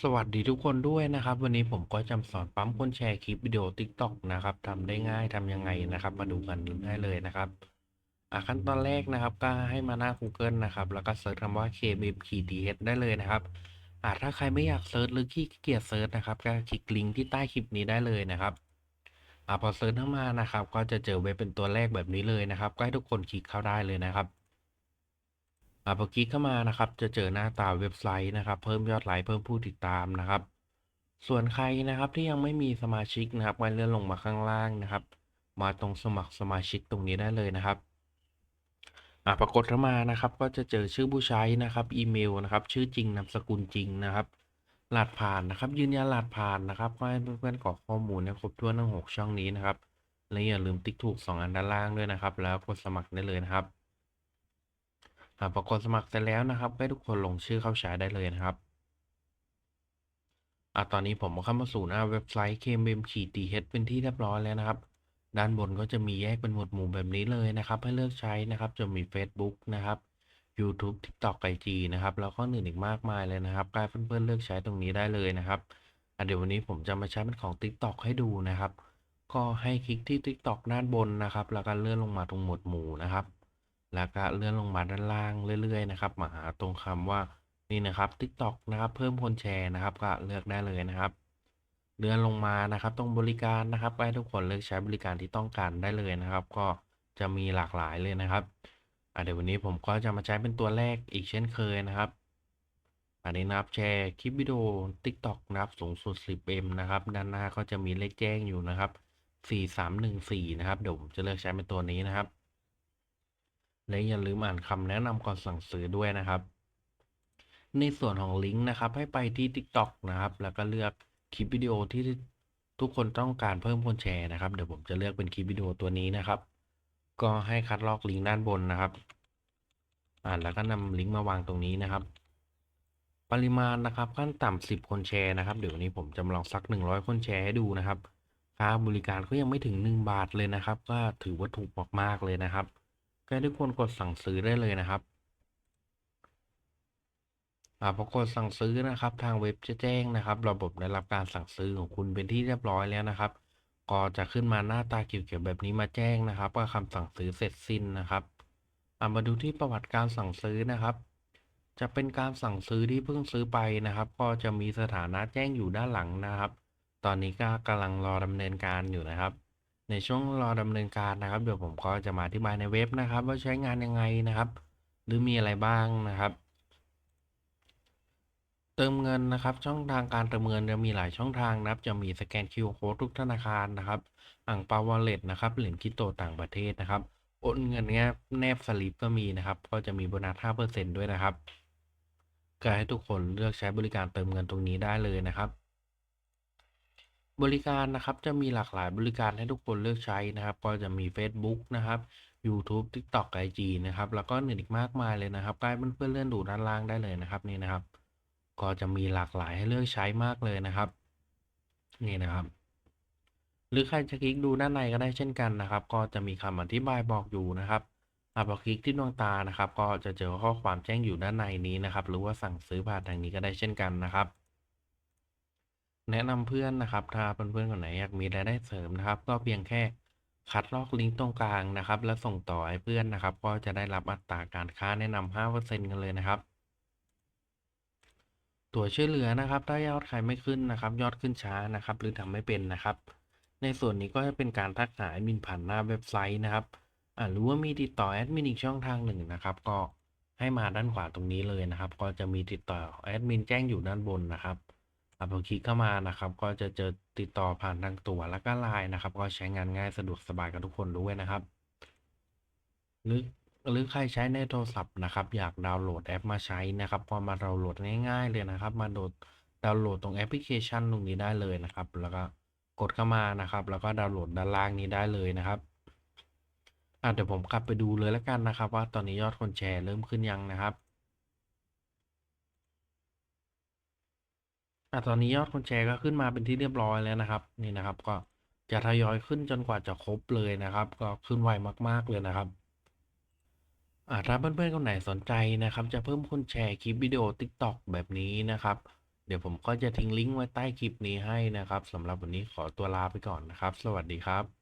สวัสดีทุกคนด้วยนะครับ วันนี้ผมก็จะมาสอนปั๊มคนแชร์คลิปวิดีโอ TikTok นะครับทำได้ง่ายทำยังไงนะครับ มาดูกันได้เลยนะครับอะขั้นตอนแรกนะครับ ก็ให้มาหน้า Google นะครับ แล้วก็เซิร์ชคำว่า KBM-TH ได้เลยนะครับอะถ้าใครไม่อยากเซิร์ชหรือขี้เกียจเซิร์ชนะครับก็คลิกลิงก์ที่ใต้คลิปนี้ได้เลยนะครับอะพอเซิร์ชเข้ามานะครับ ก็จะเจอเว็บเป็นตัวแรกแบบนี้เลยนะครับ ก็ให้ทุกคนคลิกเข้าได้เลยนะครับ อ่าพอคลิกเข้ามานะครับ จะเจอหน้าตาเว็บไซต์นะครับ เพิ่มยอดไลค์เพิ่มผู้ติดตามนะครับ ส่วนใครนะครับที่ยังไม่มีสมาชิกนะครับก็เลื่อนลงมาข้างล่างนะครับ มาตรงสมัครสมาชิกตรงนี้ได้เลยนะครับอ่าปรากฏเข้ามานะครับ ก็จะเจอชื่อผู้ใช้นะครับอีเมลนะครับ ชื่อจริงนามสกุลจริงนะครับรหัสผ่านนะครับ ยืนยันรหัสผ่านนะครับก็ให้เพื่อนๆกรอกข้อมูลให้ครบถ้วนทั้งหกช่องนี้นะครับและอย่าลืมติ๊กถูกสองอันด้านล่างด้วยนะครับ แล้วกดสมัครได้เลยนะครับ อ่าพอกดสมัครเสร็จแล้วนะครับให้ทุกคนลงชื่อเข้าใช้ได้เลยนะครับอ่าตอนนี้ผมเข้ามาสู่หน้าเว็บไซต์ KMM-TH เป็นที่เรียบร้อยแล้วนะครับ ด้านบนก็จะมีแยกเป็นหมวดหมู่แบบนี้เลยนะครับ ให้เลือกใช้นะครับ จะมี Facebook นะครับ YouTube TikTok IG นะครับ แล้วก็อื่นอีกมากมายเลยนะครับก็ให้เพื่อนๆเลือกใช้ตรงนี้ได้เลยนะครับอะเดี๋ยววันนี้ผมจะมาใช้เป็นของ TikTok ให้ดูนะครับ ก็ให้คลิกที่ TikTok ด้านบนนะครับ แล้วก็เลื่อนลงมาตรงหมวดหมู่นะครับ แล้วก็เลื่อนลงมาด้านล่างเรื่อย ๆ นะครับ มาหาตรงคำว่านี่นะครับ TikTok นะครับ เพิ่มคนแชร์นะครับ ก็เลือกได้เลยนะครับ เลื่อนลงมานะครับ ตรงบริการนะครับให้ทุกคนเลือกใช้บริการที่ต้องการได้เลยนะครับ ก็จะมีหลากหลายเลยนะครับเดี๋ยววันนี้ผมก็จะมาใช้เป็นตัวแรกอีกเช่นเคยนะครับอันนี้นะครับแชร์คลิปวิดีโอ TikTok นะครับสูงสุด 10M นะครับ ด้านหน้าก็จะมีเลขแจ้งอยู่นะครับ 4314 นะครับเดี๋ยวผมจะเลือกใช้เป็นตัวนี้นะครับ และอย่าลืมอ่านคำแนะนำก่อนสั่งซื้อด้วยนะครับ ในส่วนของลิงก์นะครับ ให้ไปที่ TikTok นะครับ แล้วก็เลือกคลิปวิดีโอที่ทุกคนต้องการเพิ่มคนแชร์นะครับ เดี๋ยวผมจะเลือกเป็นคลิปวิดีโอตัวนี้นะครับ ก็ให้คัดลอกลิงก์ด้านบนนะครับ อ่านแล้วก็นำลิงก์มาวางตรงนี้นะครับ ปริมาณนะครับขั้นต่ำ10 คนแชร์นะครับ เดี๋ยววันนี้ผมจะมาลองสัก 100 คนแชร์ให้ดูนะครับ ค่าบริการก็ยังไม่ถึง 1 บาทเลยนะครับ ก็ถือว่าถูกมากๆเลยนะครับ ก็ให้ทุกคนกดสั่งซื้อได้เลยนะครับอ่าพอกดสั่งซื้อนะครับ ทางเว็บจะแจ้งนะครับ ระบบได้รับการสั่งซื้อของคุณเป็นที่เรียบร้อยแล้วนะครับ ก็จะขึ้นมาหน้าตาเขียวๆแบบนี้มาแจ้งนะครับ ว่าคำสั่งซื้อเสร็จสิ้นนะครับอ่ามาดูที่ประวัติการสั่งซื้อนะครับ จะเป็นการสั่งซื้อที่เพิ่งซื้อไปนะครับ ก็จะมีสถานะแจ้งอยู่ด้านหลังนะครับ ตอนนี้ก็กำลังรอดำเนินการอยู่นะครับ ในช่วงรอดำเนินการนะครับ เดี๋ยวผมก็จะมาอธิบายในเว็บนะครับ ว่าใช้งานยังไงนะครับ หรือมีอะไรบ้างนะครับ เติมเงินนะครับ ช่องทางการเติมเงินจะมีหลายช่องทางนะครับ จะมีสแกน QR Code ทุกธนาคารนะครับอ่างปาวอลเล็ตนะครับเหรียญคริปโตต่างประเทศนะครับโอนเงินแนบแนบสลิปก็มีนะครับ ก็จะมีโบนัส5%ด้วยนะครับก็ให้ทุกคนเลือกใช้บริการเติมเงินตรงนี้ได้เลยนะครับ บริการนะครับจะมีหลากหลายบริการให้ทุกคนเลือกใช้นะครับ ก็จะมี Facebook นะครับ YouTube TikTok IG นะครับ แล้วก็อื่นอีกมากมายเลยนะครับใก็ให้เพื่อนๆเลื่อนดูด้านล่างได้เลยนะครับนี่นะครับ ก็จะมีหลากหลายให้เลือกใช้มากเลยนะครับ นี่นะครับ หรือใครจะคลิกดูด้านในก็ได้เช่นกันนะครับ ก็จะมีคำอธิบายบอกอยู่นะครับอะพอคลิกที่ดวงตานะครับ ก็จะเจอข้อความแจ้งอยู่ด้านในนี้นะครับ หรือว่าสั่งซื้อผ่านทางนี้ก็ได้เช่นกันนะครับ แนะนำเพื่อนนะครับ ถ้าเพื่อนๆคนไหนอยากมีรายได้เสริมนะครับ ก็เพียงแค่คัดลอกลิงก์ตรงกลางนะครับ แล้วส่งต่อให้เพื่อนนะครับ ก็จะได้รับอัตราการค่าแนะนำ5%กันเลยนะครับ ตัวช่วยเหลือนะครับ ถ้ายอดใครไม่ขึ้นนะครับ ยอดขึ้นช้านะครับ หรือทำไม่เป็นนะครับ ในส่วนนี้ก็จะเป็นการทักหาแอดมินผ่านหน้าเว็บไซต์นะครับอ่าหรือว่ามีติดต่อแอดมินอีกช่องทางหนึ่งนะครับ ก็ให้มาด้านขวาตรงนี้เลยนะครับ ก็จะมีติดต่อแอดมินแจ้งอยู่ด้านบนนะครับ อ่าพอคลิกเข้ามานะครับ ก็จะเจอติดต่อผ่านทางตัวแล้วก็ไลน์นะครับ ก็ใช้งานง่ายสะดวกสบายกับทุกคนด้วยนะครับ หรือหรือใครใช้ในโทรศัพท์นะครับ อยากดาวน์โหลดแอปมาใช้นะครับ ก็มาดาวน์โหลดง่าย ๆ เลยนะครับ มาโหลดดาวน์โหลดตรงแอปพลิเคชันตรงนี้ได้เลยนะครับ แล้วก็กดเข้ามานะครับ แล้วก็ดาวน์โหลดด้านล่างนี้ได้เลยนะครับอะเดี๋ยวผมกลับไปดูเลยแล้วกันนะครับ ว่าตอนนี้ยอดคนแชร์เริ่มขึ้นยังนะครับ อะตอนนี้ยอดคนแชร์ก็ขึ้นมาเป็นที่เรียบร้อยแล้วนะครับ นี่นะครับ ก็จะทยอยขึ้นจนกว่าจะครบเลยนะครับ ก็ขึ้นไวมาก ๆเลยนะครับอ่าถ้าเพื่อนๆคนไหนสนใจนะครับ จะเพิ่มคนแชร์คลิปวิดีโอ TikTok แบบนี้นะครับ เดี๋ยวผมก็จะทิ้งลิงก์ไว้ใต้คลิปนี้ให้นะครับสำหรับวันนี้ขอตัวลาไปก่อนนะครับ สวัสดีครับ